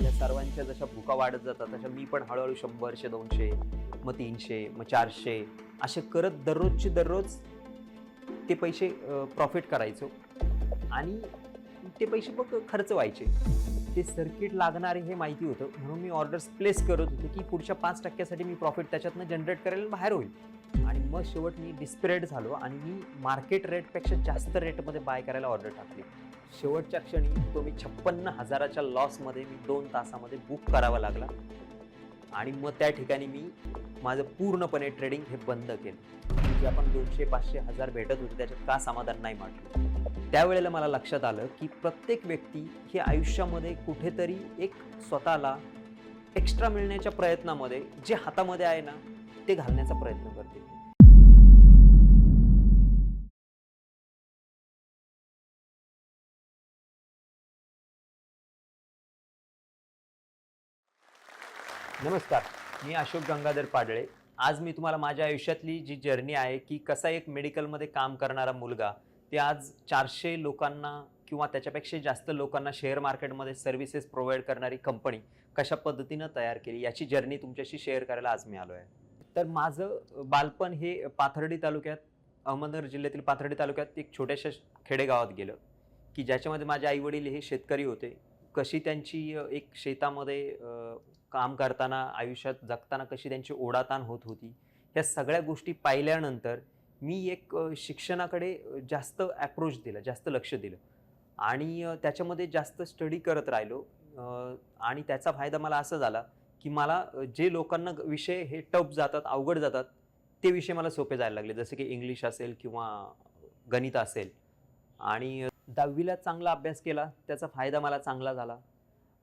आपल्या सर्वांच्या जशा भुका वाढत जातात तशा मी पण हळूहळू शंभरशे दोनशे मग तीनशे मग चारशे असे करत दररोजचे दररोज ते पैसे प्रॉफिट करायचो. आणि ते पैसे मग खर्च व्हायचे. ते सर्किट लागणारे हे माहिती होतं. म्हणून मी ऑर्डर्स प्लेस करत होतो की पुढच्या पाच टक्क्यासाठी मी प्रॉफिट त्याच्यातनं जनरेट करायला बाहेर होईल. आणि मग शेवट मी डिस्पिरेट झालो आणि मी मार्केट रेटपेक्षा जास्त रेटमध्ये बाय करायला ऑर्डर टाकली. शेवटच्या क्षणी तो मी छप्पन्न हजाराच्या लॉसमध्ये मी दोन तासामध्ये बुक करावा लागला. आणि मग त्या ठिकाणी मी माझं पूर्णपणे ट्रेडिंग हे बंद केलं. जे आपण दोनशे पाचशे हजार भेटत होते त्याच्यात का समाधान नाही मानलं त्यावेळेला मला लक्षात आलं की प्रत्येक व्यक्ती हे आयुष्यामध्ये कुठेतरी एक स्वतःला एक्स्ट्रा मिळण्याच्या प्रयत्नामध्ये जे हातामध्ये आहे ना ते घालण्याचा प्रयत्न करते. नमस्कार मी अशोक गंगाधर पाडळे. आज मी तुम्हाला माझ्या आयुष्यातली जी जर्नी आहे की कसा एक मेडिकलमध्ये काम करणारा मुलगा ते आज चारशे लोकांना किंवा त्याच्यापेक्षा जास्त लोकांना शेअर मार्केटमध्ये सर्व्हिसेस प्रोव्हाइड करणारी कंपनी कशा पद्धतीनं तयार केली याची जर्नी तुमच्याशी शेअर करायला आज मी आलो आहे तर माझं बालपण हे पाथर्डी तालुक्यात अहमदनगर जिल्ह्यातील पाथर्डी तालुक्यात एक छोट्याशा खेडेगावात गेलं की ज्याच्यामध्ये माझे आईवडील हे शेतकरी होते. कशी त्यांची एक शेतामध्ये काम करताना आयुष्यात जगताना कशी त्यांची ओढाताण होत होती ह्या सगळ्या गोष्टी पाहिल्यानंतर मी एक शिक्षणाकडे जास्त ॲप्रोच दिला जास्त लक्ष दिलं. आणि त्याच्यामध्ये जास्त स्टडी करत राहिलो आणि त्याचा फायदा मला असा झाला की मला जे लोकांना विषय हे टफ जातात अवघड जातात ते विषय मला सोपे जायला लागले. जसे की इंग्लिश असेल किंवा गणित असेल. आणि दहावीला चांगला अभ्यास केला त्याचा फायदा मला चांगला झाला.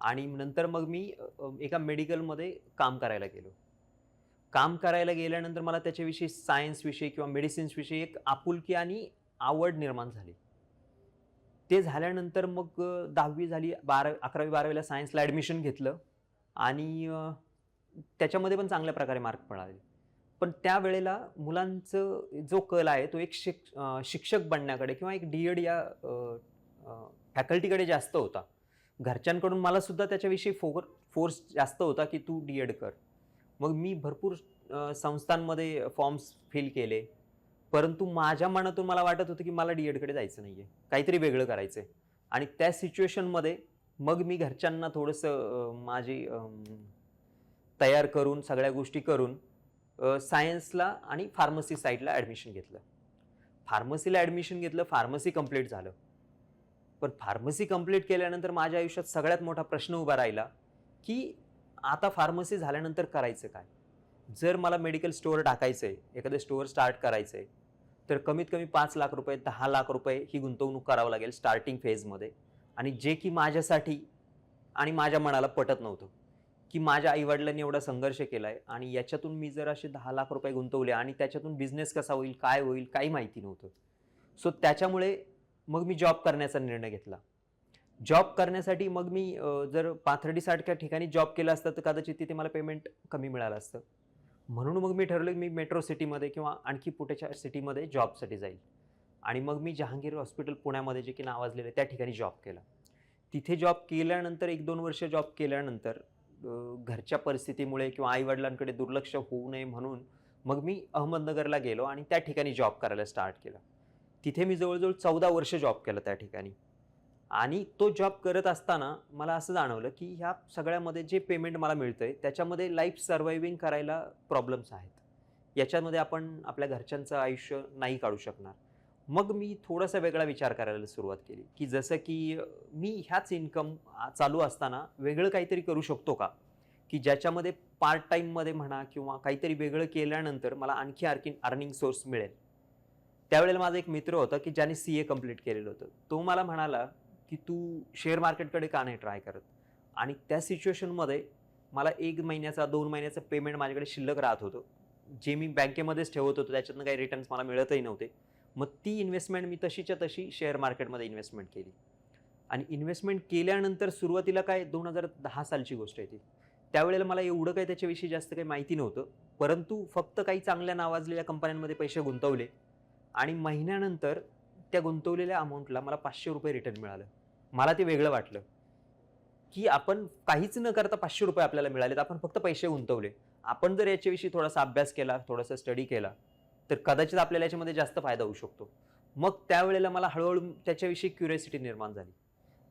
आणि नंतर मग मी एका मेडिकलमध्ये काम करायला गेलो. काम करायला गेल्यानंतर मला त्याच्याविषयी सायन्सविषयी किंवा मेडिसिन्सविषयी एक आपुलकी आणि आवड निर्माण झाली. ते झाल्यानंतर मग दहावी झाली बारा अकरावी बारावीला सायन्सला ॲडमिशन घेतलं. आणि त्याच्यामध्ये पण चांगल्या प्रकारे मार्क पडाले पण त्यावेळेला मुलांचं जो कल आहे तो एक शिक शिक्षक बनण्याकडे किंवा एक डी एड या फॅकल्टीकडे जास्त होता. घरच्यांकडून मला सुद्धा त्याच्याविषयी फोर फोर्स जास्त होता की तू डी एड कर. मग मी भरपूर संस्थांमध्ये फॉर्म्स फिल केले. परंतु माझ्या मनातून मला वाटत होतं की मला डी एडकडे जायचं नाही आहे काहीतरी वेगळं करायचं आहे आणि त्या सिच्युएशनमध्ये मग मी घरच्यांना थोडंसं माझी तयार करून सगळ्या गोष्टी करून सायन्सला आणि फार्मसी साईडला ॲडमिशन घेतलं. फार्मसीला ॲडमिशन घेतलं फार्मसी कंप्लीट झालं. पण फार्मसी कंप्लीट केल्यानंतर माझ्या आयुष्यात सगळ्यात मोठा प्रश्न उभा राहिला की आता फार्मसी झाल्यानंतर करायचं काय? जर मला मेडिकल स्टोअर टाकायचं आहे एखादं स्टोअर स्टार्ट करायचं आहे तर कमीत कमी पाच लाख रुपये दहा लाख रुपये ही गुंतवणूक करावं लागेल स्टार्टिंग फेजमध्ये आणि जे की माझ्यासाठी आणि माझ्या मनाला पटत नव्हतं. की माझ्या आईवडिलांनी एवढा संघर्ष केला आहे आणि याच्यातून मी जर असे दहा लाख रुपये गुंतवले आणि त्याच्यातून बिझनेस कसा होईल काय होईल काही माहिती नव्हतं. सो त्याच्यामुळे मग मी जॉब करण्याचा निर्णय घेतला. जॉब करण्यासाठी मग मी जर जर पाथर्डीसारख्या ठिकाणी जॉब केला असतं तर कदाचित तिथे मला पेमेंट कमी मिळालं असतं. म्हणून मग मी ठरवलं की मी मेट्रो सिटीमध्ये किंवा आणखी पुढेच्या सिटीमध्ये जॉबसाठी जाईल. आणि मग मी जहांगीर हॉस्पिटल पुण्यामध्ये जे की नावाजलेलं आहे त्या ठिकाणी जॉब केला. तिथे जॉब केल्यानंतर एक दोन वर्ष जॉब केल्यानंतर घरच्या परिस्थितीमुळे किंवा आईवडिलांकडे दुर्लक्ष होऊ नये म्हणून मग मी अहमदनगरला गेलो आणि त्या ठिकाणी जॉब करायला स्टार्ट केलं. तिथे मी जवळजवळ चौदा वर्ष जॉब केलं त्या ठिकाणी. आणि तो जॉब करत असताना मला असं जाणवलं की ह्या सगळ्यामध्ये जे पेमेंट मला मिळतं आहे त्याच्यामध्ये लाईफ सर्वायविंग करायला प्रॉब्लेम्स आहेत. याच्यामध्ये आपण आपल्या घरच्यांचं आयुष्य नाही काढू शकणार. मग मी थोडासा वेगळा विचार करायला सुरुवात केली की जसं की मी ह्याच इन्कम चालू असताना वेगळं काहीतरी करू शकतो का? की ज्याच्यामध्ये पार्ट टाईममध्ये म्हणा किंवा काहीतरी वेगळं केल्यानंतर मला आणखी आणखी अर्निंग सोर्स मिळेल. त्यावेळेला माझा एक मित्र होता की ज्याने सी ए कंप्लीट केलेलं होतं. तो मला म्हणाला की तू शेअर मार्केटकडे का नाही ट्राय करत? आणि त्या सिच्युएशनमध्ये मला एक महिन्याचा दोन महिन्याचं पेमेंट माझ्याकडे शिल्लक राहत होतं. जे मी बँकेमध्येच ठेवत होतो त्याच्यातनं काही रिटर्न्स मला मिळतही नव्हते. मग ती इन्व्हेस्टमेंट मी तशीच्या तशी शेअर मार्केटमध्ये इन्व्हेस्टमेंट केली. आणि इन्व्हेस्टमेंट केल्यानंतर सुरुवातीला काय दोन हजार दहा सालची गोष्ट आहे ती. त्यावेळेला मला एवढं काही त्याच्याविषयी जास्त काही माहिती नव्हतं. परंतु फक्त काही चांगल्या नावाजलेल्या कंपन्यांमध्ये पैसे गुंतवले. आणि महिन्यानंतर त्या गुंतवलेल्या अमाऊंटला मला पाचशे रुपये रिटर्न मिळालं. मला ते वेगळं वाटलं. की आपण काहीच न करता पाचशे रुपये आपल्याला मिळाले तर आपण फक्त पैसे गुंतवले. आपण जर याच्याविषयी थोडासा अभ्यास केला थोडासा स्टडी केला तर कदाचित आपल्याला याच्यामध्ये जास्त फायदा होऊ शकतो. मग त्यावेळेला मला हळूहळू त्याच्याविषयी क्युरियोसिटी निर्माण झाली.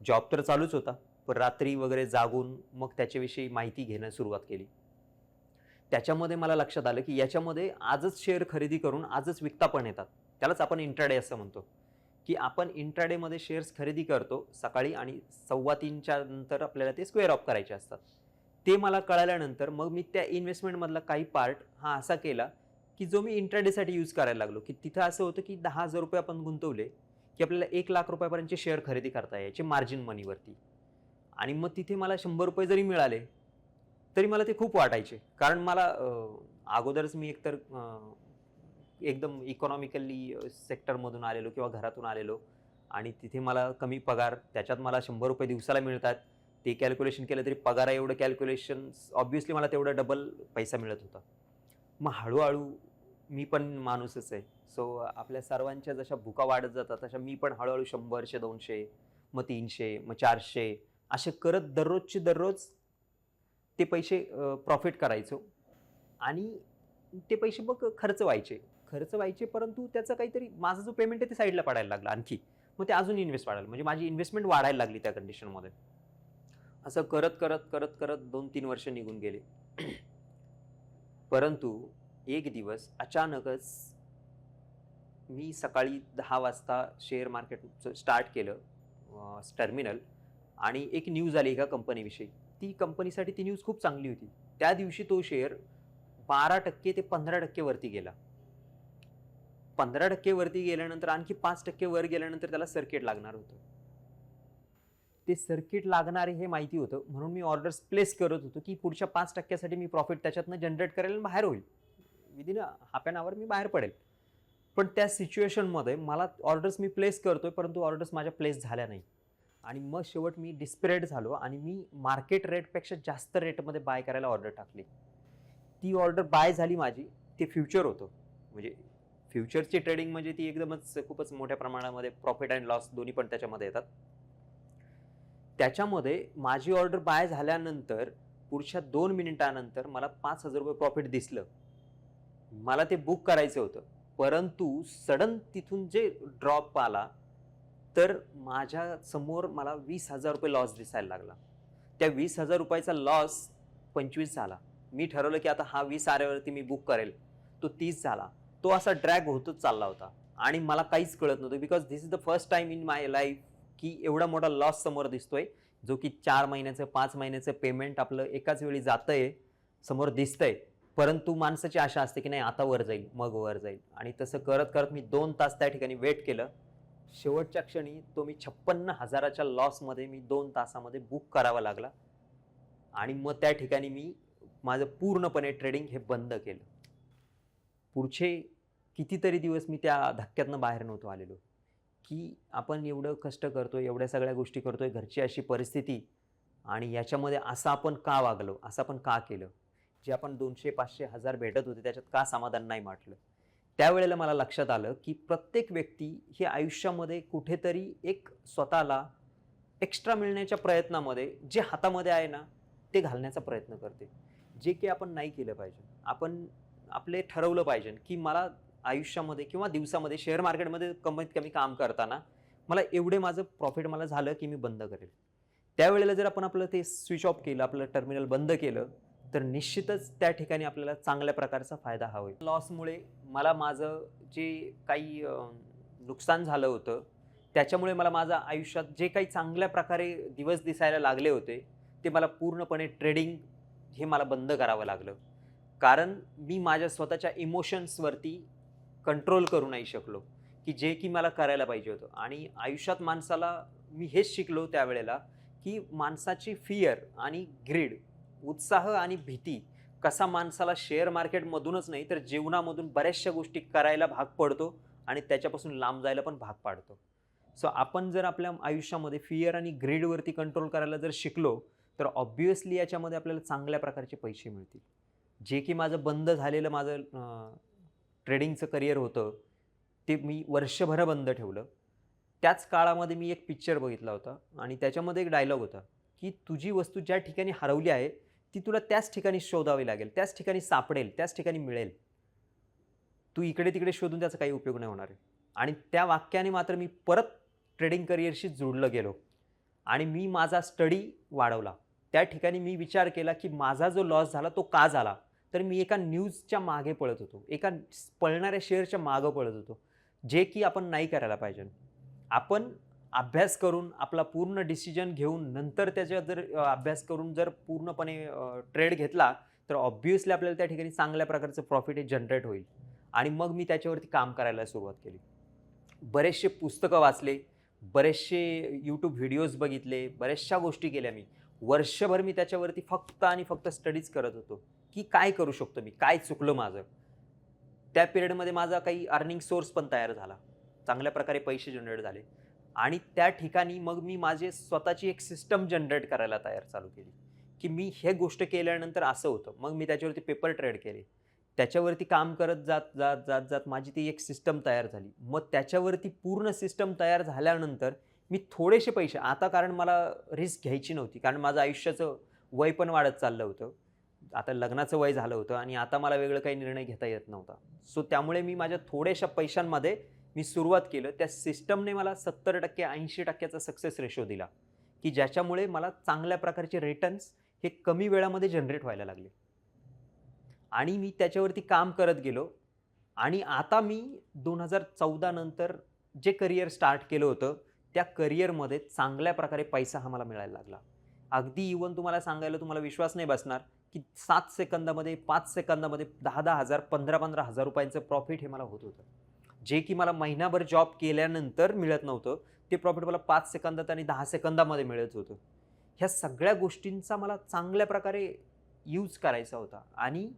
जॉब तर चालूच होता पण रात्री वगैरे जागून मग त्याच्याविषयी माहिती घेणं सुरुवात केली. त्याच्यामध्ये मला लक्षात आलं की याच्यामध्ये आजच शेअर खरेदी करून आजच विकता पण येतात. त्यालाच आपण इंट्राडे असं म्हणतो. की आपण इंट्राडेमध्ये शेअर्स खरेदी करतो सकाळी आणि सव्वा तीनच्या नंतर आपल्याला ते स्क्वेअर ऑफ करायचे असतात. ते मला कळाल्यानंतर मग मी त्या इन्व्हेस्टमेंटमधला काही पार्ट हा असा केला की जो मी इंट्राडेसाठी यूज करायला लागलो की तिथं असं होतं की दहा हजार रुपये आपण गुंतवले की आपल्याला एक लाख रुपयापर्यंतचे शेअर खरेदी करता यायचे मार्जिन मनीवरती आणि मग तिथे मला शंभर रुपये जरी मिळाले तरी मला ते खूप वाटायचे. कारण मला अगोदरच मी एकतर एकदम इकॉनॉमिकली सेक्टरमधून आलेलो किंवा घरातून आलेलो आणि तिथे मला कमी पगार त्याच्यात मला शंभर रुपये दिवसाला मिळतात. ते कॅल्क्युलेशन केलं तरी पगार एवढं कॅल्क्युलेशन ऑब्व्हियसली मला तेवढं डबल पैसा मिळत होता. मग हळूहळू मी पण माणूसच आहे. सो आपल्या सर्वांच्या जशा भुका वाढत जातात तशा मी पण हळूहळू शंभरशे दोनशे मग तीनशे मग चारशे असे करत दररोजचे दररोज ते पैसे प्रॉफिट करायचो. आणि ते पैसे मग खर्च व्हायचे. खर्च व्हायचे परंतु त्याचं काहीतरी माझा जो पेमेंट आहे ते साईडला पडायला लागला आणखी. मग ते अजून इन्व्हेस्ट वाढायला म्हणजे माझी इन्व्हेस्टमेंट वाढायला लागली त्या कंडिशनमध्ये असं करत करत करत करत दोन तीन वर्ष निघून गेले. परंतु एक दिवस अचानकच मी सकाळी दहा वाजता शेअर मार्केट स्टार्ट केलं टर्मिनल आणि एक न्यूज आली एका कंपनीविषयी ती कंपनीसाठी ती न्यूज खूप चांगली होती. त्या दिवशी तो शेअर बारा टक्के ते पंधरा टक्के वरती गेला. पंधरा टक्के वरती गेल्यानंतर आणखी पाच टक्के वर गेल्यानंतर त्याला सर्किट लागणार होतं. ते सर्किट लागणारे हे माहिती होतं. म्हणून मी ऑर्डर्स प्लेस करत होतो की पुढच्या पाच टक्क्यासाठी मी प्रॉफिट त्याच्यातनं जनरेट करेल आणि बाहेर होईल. विदिन हाफ अन आवर मी बाहेर पडेल. पण त्या सिच्युएशनमध्ये मला ऑर्डर्स मी प्लेस करतोय परंतु ऑर्डर्स माझ्या प्लेस झाल्या नाही. आणि मग शेवट मी डिस्प्रेड झालो आणि मी मार्केट रेटपेक्षा जास्त रेटमध्ये बाय करायला ऑर्डर टाकली. ती ऑर्डर बाय झाली माझी ते फ्युचर होतं. म्हणजे फ्युचरची ट्रेडिंग म्हणजे ती एकदमच खूपच मोठ्या प्रमाणामध्ये प्रॉफिट अँड लॉस दोन्ही पण त्याच्यामध्ये येतात. त्याच्यामध्ये माझी ऑर्डर बाय झाल्यानंतर पुढच्या दोन मिनिटानंतर मला पाच हजार रुपये प्रॉफिट दिसलं. मला ते बुक करायचं होतं. परंतु सडन तिथून जे ड्रॉप आला तर माझ्यासमोर मला वीस हजार रुपये लॉस दिसायला लागला. त्या वीस हजार रुपयाचा लॉस पंचवीस झाला. मी ठरवलं की आता हा वीस आऱ्यावरती मी बुक करेल. तो तीस झाला. तो असा ड्रॅग होतच चालला होता. आणि मला काहीच कळत नव्हतं because this is the first time in my life की एवढा मोठा लॉस समोर दिसतोय जो की चार महिन्याचं पाच महिन्याचं पेमेंट आपलं एकाच वेळी जातंय समोर दिसतंय. परंतु माणसाची आशा असते की नाही आता वर जाईल मग वर जाईल. आणि तसं करत करत मी दोन तास त्या ठिकाणी वेट केलं. शेवटच्या क्षणी तो मी छप्पन्न हजाराच्या लॉसमध्ये मी दोन तासामध्ये बुक करावा लागला. आणि मग त्या ठिकाणी मी माझं पूर्णपणे ट्रेडिंग हे बंद केलं. पुढचे कितीतरी दिवस मी त्या धक्क्यातनं बाहेर नव्हतो आलेलो. की आपण एवढं कष्ट करतो एवढ्या सगळ्या गोष्टी करतो आहे घरची अशी परिस्थिती आणि याच्यामध्ये असं आपण का वागलो असं आपण का केलं? जे आपण दोनशे पाचशे हजार भेटत होते त्याच्यात का समाधान नाही म्हटलं त्यावेळेला मला लक्षात आलं की प्रत्येक व्यक्ती ही आयुष्यामध्ये कुठेतरी एक स्वतःला एक्स्ट्रा मिळण्याच्या प्रयत्नामध्ये जे हातामध्ये आहे ना ते घालण्याचा प्रयत्न करते. जे की आपण नाही केलं पाहिजे. आपण आपले ठरवलं पाहिजे की मला आयुष्यामध्ये किंवा दिवसामध्ये शेअर मार्केटमध्ये कमीत कमी काम करताना मला एवढे माझं प्रॉफिट मला झालं की मी बंद करेल. त्यावेळेला जर आपण आपलं ते स्विच ऑफ केलं आपलं टर्मिनल बंद केलं तर निश्चितच त्या ठिकाणी आपल्याला चांगल्या प्रकारचा फायदा हा होईल. लॉसमुळे मला माझं जे काही नुकसान झालं होतं त्याच्यामुळे मला माझं आयुष्यात जे काही चांगल्या प्रकारे दिवस दिसायला लागले होते ते मला पूर्णपणे ट्रेडिंग हे मला बंद करावं लागलं. कारण मी माझ्या स्वतःच्या इमोशन्सवरती कंट्रोल करू नाही शकलो की जे की मला करायला पाहिजे होतं. आणि आयुष्यात माणसाला मी हेच शिकलो त्यावेळेला की माणसाची फिअर आणि ग्रीड उत्साह आणि भीती कसा माणसाला शेअर मार्केटमधूनच नाही तर जीवनामधून बऱ्याचशा गोष्टी करायला भाग पडतो आणि त्याच्यापासून लांब जायला पण भाग पाडतो. सो आपण जर आपल्या आयुष्यामध्ये फिअर आणि ग्रीडवरती कंट्रोल करायला जर शिकलो तर ऑब्वियसली याच्यामध्ये आपल्याला चांगल्या प्रकारचे पैसे मिळतील. जे की माझं बंद झालेलं माझं ट्रेडिंगचं करिअर होतं ते मी वर्षभर बंद ठेवलं. त्याच काळामध्ये मी एक पिक्चर बघितला होता आणि त्याच्यामध्ये एक डायलॉग होता की तुझी वस्तू ज्या ठिकाणी हरवली आहे ती तुला त्याच ठिकाणी शोधावी लागेल त्याच ठिकाणी सापडेल त्याच ठिकाणी मिळेल. तू इकडे तिकडे शोधून त्याचा काही उपयोग नाही होणार आहे. आणि त्या वाक्याने मात्र मी परत ट्रेडिंग करिअरशी जोडलं गेलो. आणि मी माझा स्टडी वाढवला. त्या ठिकाणी मी विचार केला की माझा जो लॉस झाला तो का झाला? तर मी एका न्यूजच्या मागे पळत होतो. एका पळणाऱ्या शेअरच्या मागं पळत होतो. जे की आपण नाही करायला पाहिजे. आपण अभ्यास करून आपला पूर्ण डिसिजन घेऊन नंतर त्याच्या जर अभ्यास करून जर पूर्णपणे ट्रेड घेतला तर ऑब्व्हियसली आपल्याला त्या ठिकाणी चांगल्या प्रकारचं प्रॉफिट हे जनरेट होईल. आणि मग मी त्याच्यावरती काम करायला सुरुवात केली. बरेचसे पुस्तकं वाचले बरेचसे यूट्यूब व्हिडिओज बघितले बऱ्याचशा गोष्टी केल्या मी. वर्षभर मी त्याच्यावरती फक्त आणि फक्त स्टडीज करत होतो. की काय करू शकतो मी? काय चुकलं माझं? त्या पिरियडमध्ये माझा काही अर्निंग सोर्स पण तयार झाला. चांगल्या प्रकारे पैसे जनरेट झाले. आणि त्या ठिकाणी मग मी माझे स्वतःची एक सिस्टम जनरेट करायला तयार चालू केली. की मी हे गोष्ट केल्यानंतर असं होतं. मग मी त्याच्यावरती पेपर ट्रेड केले. त्याच्यावरती काम करत जात जात जात जात माझी ती एक सिस्टम तयार झाली. मग त्याच्यावरती पूर्ण सिस्टम तयार झाल्यानंतर मी थोडेसे पैसे आता कारण मला रिस्क घ्यायची नव्हती. कारण माझं आयुष्याचं वय पण वाढत चाललं होतं. आता लग्नाचं वय झालं होतं आणि आता मला वेगळं काही निर्णय घेता येत नव्हता. सो त्यामुळे मी माझ्या थोड्याशा पैशांमध्ये मी सुरुवात केलं. त्या सिस्टमने मला सत्तर टक्के ऐंशी टक्क्याचा सक्सेस रेशो दिला की ज्याच्यामुळे मला चांगल्या प्रकारचे रिटर्न्स हे कमी वेळामध्ये जनरेट व्हायला लागले. आणि मी त्याच्यावरती काम करत गेलो आणि आता मी दोन हजार चौदा नंतर जे करिअर स्टार्ट केलं होतं त्या करिअरमध्ये चांगल्या प्रकारे पैसा हा मला मिळायला लागला. अगदी इवन तुम्हाला सांगायला तुम्हाला विश्वास नाही बसणार की सात सेकंदामध्ये पाच सेकंदामध्ये दहा दहा हजार पंधरा पंधरा हजार रुपयांचं प्रॉफिट हे मला होत होतं. जे की मला महिनाभर जॉब केल्यानंतर मिळत नव्हतं ते प्रॉफिट मला पाच सेकंदात आणि दहा सेकंदामध्ये मिळत होतं. ह्या सगळ्या गोष्टींचा मला चांगल्या प्रकारे यूज करायचा होता. आणि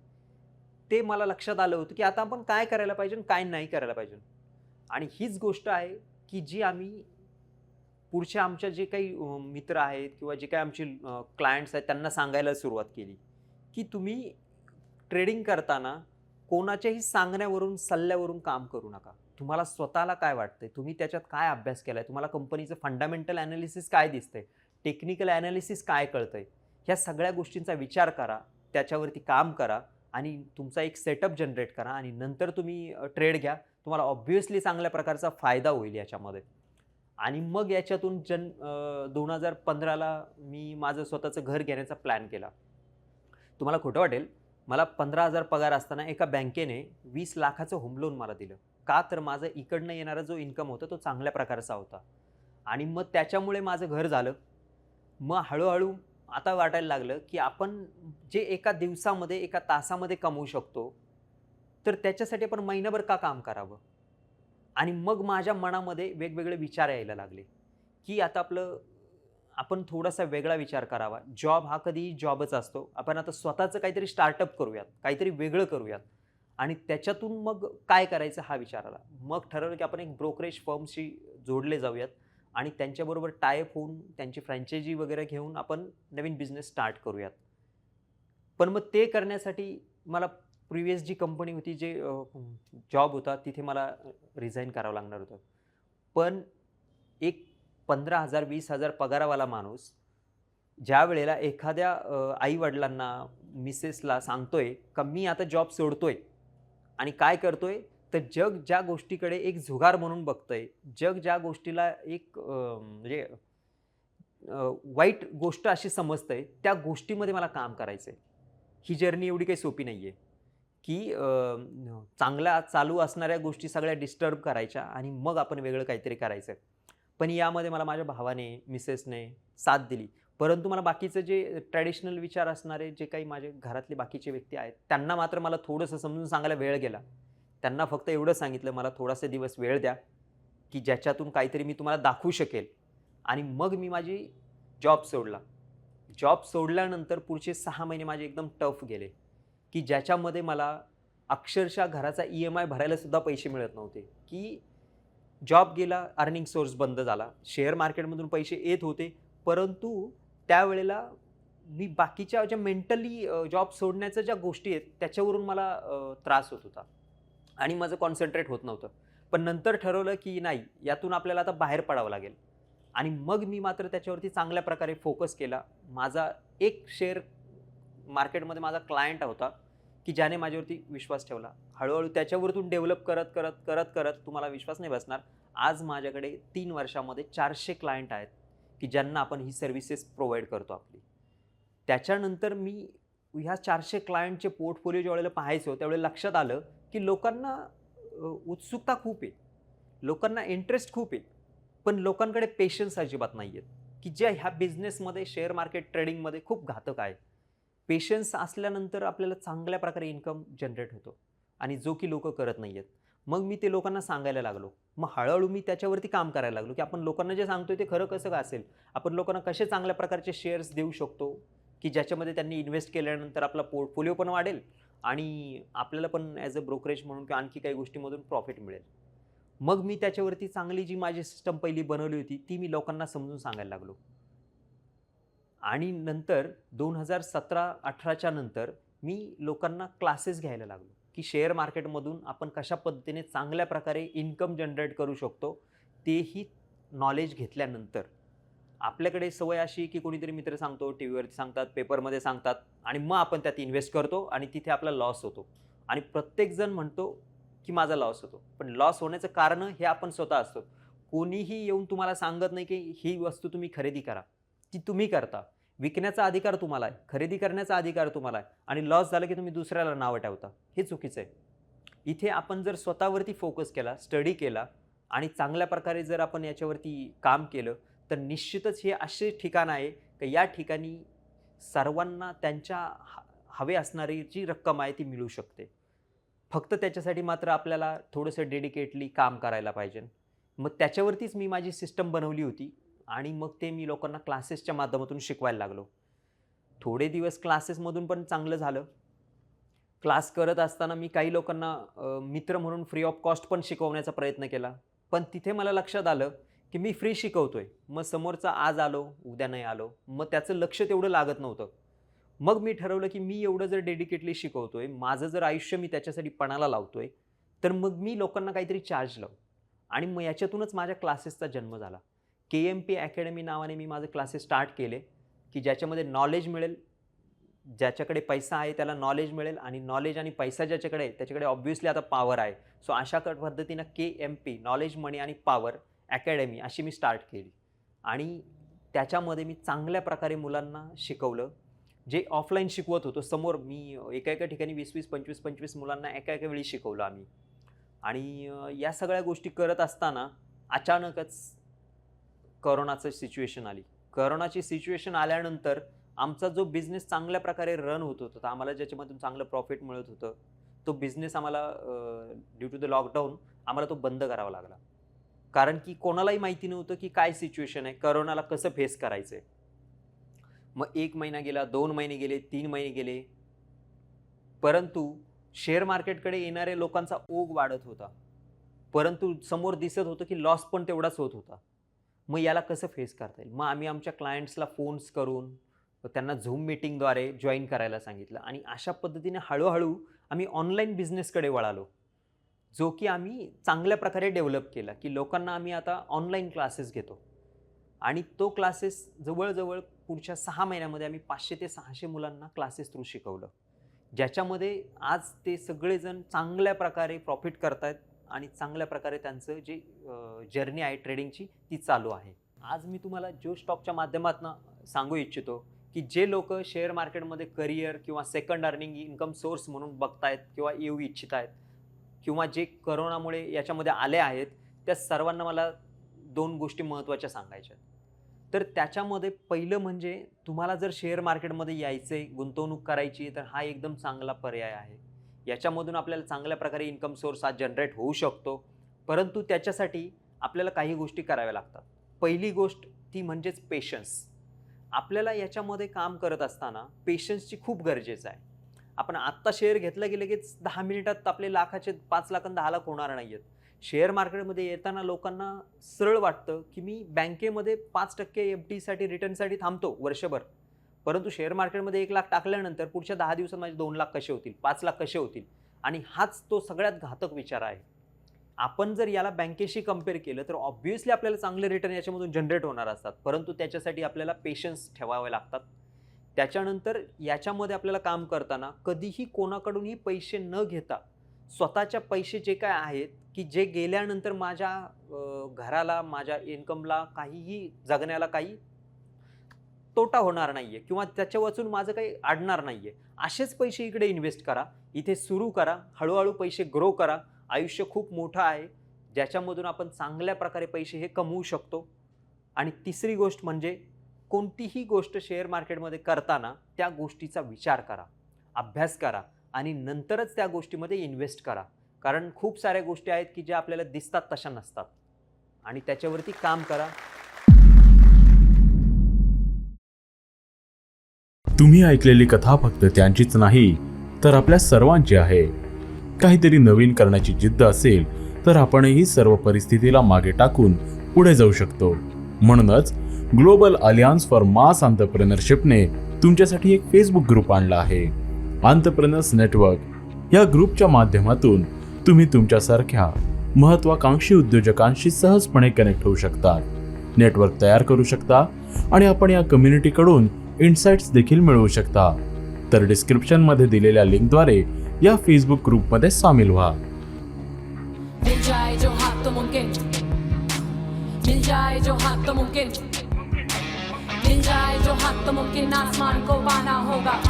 ते मला लक्षात आलं होतं की आता आपण काय करायला पाहिजे काय नाही करायला पाहिजे. आणि हीच गोष्ट आहे की जी आम्ही पुढच्या आमच्या जे काही मित्र आहेत किंवा जे काही आमचे क्लायंट्स आहेत त्यांना सांगायला सुरुवात केली. की तुम्ही ट्रेडिंग करताना कोणाच्याही सांगण्यावरून सल्ल्यावरून काम करू नका. तुम्हाला स्वतःला काय वाटते तुम्ही त्याच्यात काय अभ्यास केलाय? तुम्हाला कंपनीचं फंडामेंटल ॲनालिसिस काय दिसतंय? टेक्निकल ॲनालिसिस काय कळतंय? ह्या सगळ्या गोष्टींचा विचार करा त्याच्यावरती काम करा आणि तुमचा एक सेटअप जनरेट करा आणि नंतर तुम्ही ट्रेड घ्या. तुम्हाला ऑब्व्हियसली चांगल्या प्रकारचा फायदा होईल याच्यामध्ये. आणि मग याच्यातून जन दोन हजार पंधराला मी माझं स्वतःचं घर घेण्याचा प्लॅन केला. तुम्हाला खोटं वाटेल मला पंधरा हजार पगार असताना एका बँकेने वीस लाखाचं होम लोन मला दिलं. का तर माझं इकडनं येणारा जो इन्कम होता तो चांगल्या प्रकारचा होता. आणि मग त्याच्यामुळे माझं घर झालं. मग हळूहळू आता वाटायला लागलं की आपण जे एका दिवसामध्ये एका तासामध्ये कमवू शकतो तर त्याच्यासाठी आपण महिनाभर का काम करावं? आणि मग माझ्या मनामध्ये वेगवेगळे विचार यायला लागले. की आता आपलं आपण थोडासा वेगळा विचार करावा. जॉब हा कधीही जॉबच असतो. आपण आता स्वतःचं काहीतरी स्टार्टअप करूयात. काहीतरी वेगळं करूयात. आणि त्याच्यातून मग काय करायचं हा विचार आला. मग ठरवलं की आपण एक ब्रोकरेज फर्मशी जोडले जाऊयात. आणि त्यांच्याबरोबर टायअप होऊन त्यांची फ्रँचायझी वगैरे घेऊन आपण नवीन बिझनेस स्टार्ट करूयात. पण मग ते करण्यासाठी मला प्रिवियस जी कंपनी होती जे जॉब होता तिथे मला रिझाईन करावं लागणार होतं. पण एक पंधरा हजार वीस हजार पगारावाला माणूस ज्या वेळेला एखाद्या आईवडिलांना मिसेसला सांगतोय का मी आता जॉब सोडतोय. आणि काय करतोय? तर जग ज्या गोष्टीकडे एक झुगार म्हणून बघतंय जग ज्या गोष्टीला एक म्हणजे वाईट गोष्ट अशी समजतंय त्या गोष्टीमध्ये मला काम करायचं आहे ही जर्नी एवढी काही सोपी नाही आहे की चांगल्या चालू असणाऱ्या गोष्टी सगळ्या डिस्टर्ब करायच्या आणि मग आपण वेगळं काहीतरी करायचं. आहे पण यामध्ये मला माझ्या भावाने मिसेसने साथ दिली. परंतु मला बाकीचं जे ट्रॅडिशनल विचार असणारे जे काही माझे घरातले बाकीचे व्यक्ती आहेत त्यांना मात्र मला थोडंसं समजून सांगायला वेळ गेला. त्यांना फक्त एवढं सांगितलं मला थोडासा दिवस वेळ द्या की ज्याच्यातून काहीतरी मी तुम्हाला दाखवू शकेल. आणि मग मी माझी जॉब सोडला. जॉब सोडल्यानंतर पुढचे सहा महिने माझे एकदम टफ गेले की ज्याच्यामध्ये मला अक्षरशः घराचा ई एम आय भरायलासुद्धा पैसे मिळत नव्हते की जॉब गेला अर्निंग सोर्स बंद झाला. शेअर मार्केटमधून पैसे येत होते. परंतु त्यावेळेला मी बाकीच्या ज्या मेंटली जॉब सोडण्याच्या ज्या गोष्टी आहेत त्याच्यावरून मला त्रास होत होता. आणि माझं कॉन्सन्ट्रेट होत नव्हतं. पण नंतर ठरवलं की नाही यातून आपल्याला आता बाहेर पडावं लागेल. आणि मग मी मात्र त्याच्यावरती चांगल्या प्रकारे फोकस केला. माझा एक शेअर मार्केटमध्ये माझा क्लायंट होता. की ज्याने माझ्यावरती विश्वास ठेवला. हळूहळू त्याच्यावरतून डेव्हलप करत करत करत करत तुम्हाला विश्वास नाही बसणार. आज माझ्याकडे तीन वर्षामध्ये चारशे क्लायंट आहेत की ज्यांना आपण ही सर्व्हिसेस प्रोव्हाइड करतो आपली. त्याच्यानंतर मी ह्या चारशे क्लायंटचे पोर्टफोलिओ ज्यावेळेला पाहायचो त्यावेळेला लक्षात आलं की लोकांना उत्सुकता खूप आहे. लोकांना इंटरेस्ट खूप आहे. पण लोकांकडे पेशन्स अजिबात नाही आहेत की ज्या ह्या बिझनेसमध्ये शेअर मार्केट ट्रेडिंगमध्ये खूप घातक आहे. पेशन्स असल्यानंतर आपल्याला चांगल्या प्रकारे इन्कम जनरेट होतो. आणि जो की लोक करत नाही आहेत मग मी ते लोकांना सांगायला लागलो. मग हळूहळू मी त्याच्यावरती काम करायला लागलो की आपण लोकांना जे सांगतोय ते खरं कसं का असेल? आपण लोकांना कसे चांगल्या प्रकारचे शेअर्स देऊ शकतो? की ज्याच्यामध्ये त्यांनी इन्व्हेस्ट केल्यानंतर आपला पोर्टफोलिओ पण वाढेल आणि आपल्याला पण ॲज अ ब्रोकरेज म्हणून किंवा आणखी काही गोष्टीमधून प्रॉफिट मिळेल. मग मी त्याच्यावरती चांगली जी माझी सिस्टम पहिली बनवली होती ती मी लोकांना समजून सांगायला लागलो. आणि नंतर दोन हजार सतरा अठराच्या नंतर मी लोकांना क्लासेस घ्यायला लागलो की शेअर मार्केटमधून आपण कशा पद्धतीने चांगल्या प्रकारे इन्कम जनरेट करू शकतो तेही नॉलेज घेतल्यानंतर. आपल्याकडे सवय अशी की कोणीतरी मित्र सांगतो टी व्हीवरती सांगतात पेपरमध्ये सांगतात आणि मग आपण त्यात इन्व्हेस्ट करतो आणि तिथे आपला लॉस होतो. आणि प्रत्येकजण म्हणतो की माझा लॉस होतो. पण लॉस होण्याचं कारण हे आपण स्वतः असतो. कोणीही येऊन तुम्हाला सांगत नाही की ही वस्तू तुम्ही खरेदी करा. की तुम्ही करता विकण्याचा अधिकार तुम्हाला आहे खरेदी करण्याचा अधिकार तुम्हाला आहे आणि लॉस झालं की तुम्ही दुसऱ्याला नावं ठेवता. हे चुकीचं आहे. इथे आपण जर स्वतःवरती फोकस केला स्टडी केला आणि चांगल्या प्रकारे जर आपण याच्यावरती काम केलं तर निश्चितच हे असे ठिकाण आहे की या ठिकाणी सर्वांना त्यांच्या हवे असणारी जी रक्कम आहे ती मिळू शकते. फक्त त्याच्यासाठी मात्र आपल्याला थोडंसं डेडिकेटली काम करायला पाहिजे. मग त्याच्यावरतीच मी माझी सिस्टम बनवली होती. आणि मग ते मी लोकांना क्लासेसच्या माध्यमातून शिकवायला लागलो. थोडे दिवस क्लासेसमधून पण चांगलं झालं. क्लास करत असताना मी काही लोकांना मित्र म्हणून फ्री ऑफ कॉस्ट पण शिकवण्याचा प्रयत्न केला. पण तिथे मला लक्षात आलं की मी फ्री शिकवतोय. मग समोरचा आज आलो उद्या नाही आलो. मग त्याचं लक्ष तेवढं लागत नव्हतं. मग मी ठरवलं की मी एवढं जर डेडिकेटली शिकवतोय माझं जर आयुष्य मी त्याच्यासाठी पणाला लावतोय तर मग मी लोकांना काहीतरी चार्ज लावू. आणि मग याच्यातूनच माझ्या क्लासेसचा जन्म झाला. के एम पी अकॅडमी नावाने मी माझे क्लासेस स्टार्ट केले की ज्याच्यामध्ये नॉलेज मिळेल ज्याच्याकडे पैसा आहे त्याला नॉलेज मिळेल आणि नॉलेज आणि पैसा ज्याच्याकडे आहे त्याच्याकडे ऑब्व्हियसली आता पॉवर आहे. सो अशा पद्धतीनं K M P knowledge money आणि पॉवर अकॅडमी अशी मी स्टार्ट केली. आणि त्याच्यामध्ये मी चांगल्या प्रकारे मुलांना शिकवलं. जे ऑफलाईन शिकवत होतो समोर मी एका एका ठिकाणी वीस वीस पंचवीस पंचवीस मुलांना एका एका वेळी शिकवलं आम्ही. आणि या सगळ्या गोष्टी करत असताना अचानकच करोनाचं सिच्युएशन आली. करोनाची सिच्युएशन आल्यानंतर आमचा जो बिझनेस चांगल्या प्रकारे रन होत होता तर आम्हाला ज्याच्यामधून चांगलं प्रॉफिट मिळत होतं तो बिझनेस आम्हाला ड्यू टू द लॉकडाऊन आम्हाला तो बंद करावा लागला. कारण की कोणालाही माहिती नव्हतं की काय सिच्युएशन आहे करोनाला कसं फेस करायचं आहे मग एक महिना गेला दोन महिने गेले तीन महिने गेले. परंतु शेअर मार्केटकडे येणाऱ्या लोकांचा ओघ वाढत होता. परंतु समोर दिसत होतं की लॉस पण तेवढाच होत होता. मग याला कसं फेस करता येईल? मग आम्ही आमच्या क्लायंट्सला फोन्स करून त्यांना झूम मिटिंगद्वारे जॉईन करायला सांगितलं. आणि अशा पद्धतीने हळूहळू आम्ही ऑनलाईन बिझनेसकडे वळालो. जो की आम्ही चांगल्या प्रकारे डेव्हलप केला की लोकांना आम्ही आता ऑनलाईन क्लासेस घेतो. आणि तो क्लासेस जवळजवळ पुढच्या सहा महिन्यामध्ये आम्ही पाचशे ते सहाशे मुलांना क्लासेस थ्रू शिकवलं. ज्याच्यामध्ये आज ते सगळेजण चांगल्या प्रकारे प्रॉफिट करतायत. आणि चांगल्या प्रकारे त्यांचं जे जर्नी आहे ट्रेडिंगची ती चालू आहे. आज मी तुम्हाला जो स्टॉकच्या माध्यमातून सांगू इच्छितो की जे लोक शेअर मार्केटमध्ये करिअर किंवा सेकंड अर्निंग इन्कम सोर्स म्हणून बघतायत किंवा येऊ इच्छित आहेत किंवा जे करोनामुळे याच्यामध्ये आले आहेत त्या सर्वांना मला दोन गोष्टी महत्त्वाच्या सांगायच्या तर त्याच्यामध्ये पहिलं म्हणजे तुम्हाला जर शेअर मार्केटमध्ये यायचं आहे गुंतवणूक करायची तर हा एकदम चांगला पर्याय आहे. याच्यामधून आपल्याला चांगल्या प्रकारे इन्कम सोर्स हा जनरेट होऊ शकतो. परंतु त्याच्यासाठी आपल्याला काही गोष्टी कराव्या लागतात. पहिली गोष्ट ती म्हणजेच पेशन्स आपल्याला याच्यामध्ये काम करत असताना पेशन्सची खूप गरजेचं आहे. आपण आत्ता शेअर घेतला की लगेच दहा मिनिटात आपले लाखाचे पाच लाख आणि दहा लाख होणार नाही आहेत शेअर मार्केटमध्ये येताना लोकांना सरळ वाटतं की मी बँकेमध्ये पाच टक्के एफ डीसाठी रिटर्नसाठी थांबतो वर्षभर. परंतु शेअर मार्केटमध्ये एक लाख टाकल्यानंतर पुढच्या दहा दिवसात माझे दोन लाख कसे होतील? पाच लाख कसे होतील? आणि हाच तो सगळ्यात घातक विचार आहे. आपण जर याला बँकेशी कंपेअर केलं तर ऑब्व्हियसली आपल्याला चांगले रिटर्न याच्यामधून जनरेट होणार असतात. परंतु त्याच्यासाठी आपल्याला पेशन्स ठेवावे लागतात. त्याच्यानंतर याच्यामध्ये आपल्याला काम करताना कधीही कोणाकडूनही पैसे न घेता स्वतःच्या पैसे जे काय आहेत की जे गेल्यानंतर माझ्या घराला माझ्या इन्कमला काहीही जगण्याला काही तोटा होणार नाही आहे किंवा त्याच्या वाचून माझं काही अडणार नाही आहे असेच पैसे इकडे इन्व्हेस्ट करा इथे सुरू करा हळूहळू पैसे ग्रो करा. आयुष्य खूप मोठं आहे ज्याच्यामधून आपण चांगल्या प्रकारे पैसे हे कमवू शकतो. आणि तिसरी गोष्ट म्हणजे कोणतीही गोष्ट शेअर मार्केटमध्ये करताना त्या गोष्टीचा विचार करा अभ्यास करा आणि नंतरच त्या गोष्टीमध्ये इन्व्हेस्ट करा. कारण खूप साऱ्या गोष्टी आहेत की ज्या आपल्याला दिसतात तशा नसतात. आणि त्याच्यावरती काम करा. तुम्ही ऐकलेली कथा फक्त त्यांचीच नाही तर आपल्या सर्वांची आहे. काहीतरी नवीन करण्याची जिद्द असेल तर आपणही सर्व परिस्थितीला मागे टाकून पुढे जाऊ शकतो. म्हणूनच ग्लोबल अलियान्स फॉर मास आंतरप्रेनरशिपने तुमच्यासाठी एक फेसबुक ग्रुप आणला आहे. आंतरप्रेनर्स नेटवर्क या ग्रुपच्या माध्यमातून तुम्ही तुमच्यासारख्या महत्वाकांक्षी उद्योजकांशी सहजपणे कनेक्ट होऊ शकता. नेटवर्क तयार करू शकता आणि आपण या कम्युनिटीकडून इन्साइट्स देखील मिळवू शकता. तर डिस्क्रिप्शनमध्ये दिलेल्या लिंकद्वारे या फेसबुक ग्रुपमध्ये सामील व्हा. मिल जाए जो हाथ तो मुमकिन। मिल जाए जो हाथ तो मुमकिन। मिल जाए जो हाथ तो मुमकिन आसमान को पाना होगा।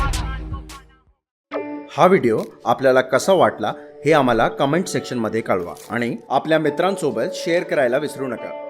हा व्हिडिओ आपल्याला कसा वाटला हे आम्हाला कमेंट सेक्शनमध्ये कळवा आणि आपल्या मित्रांसोबत शेअर करायला विसरू नका.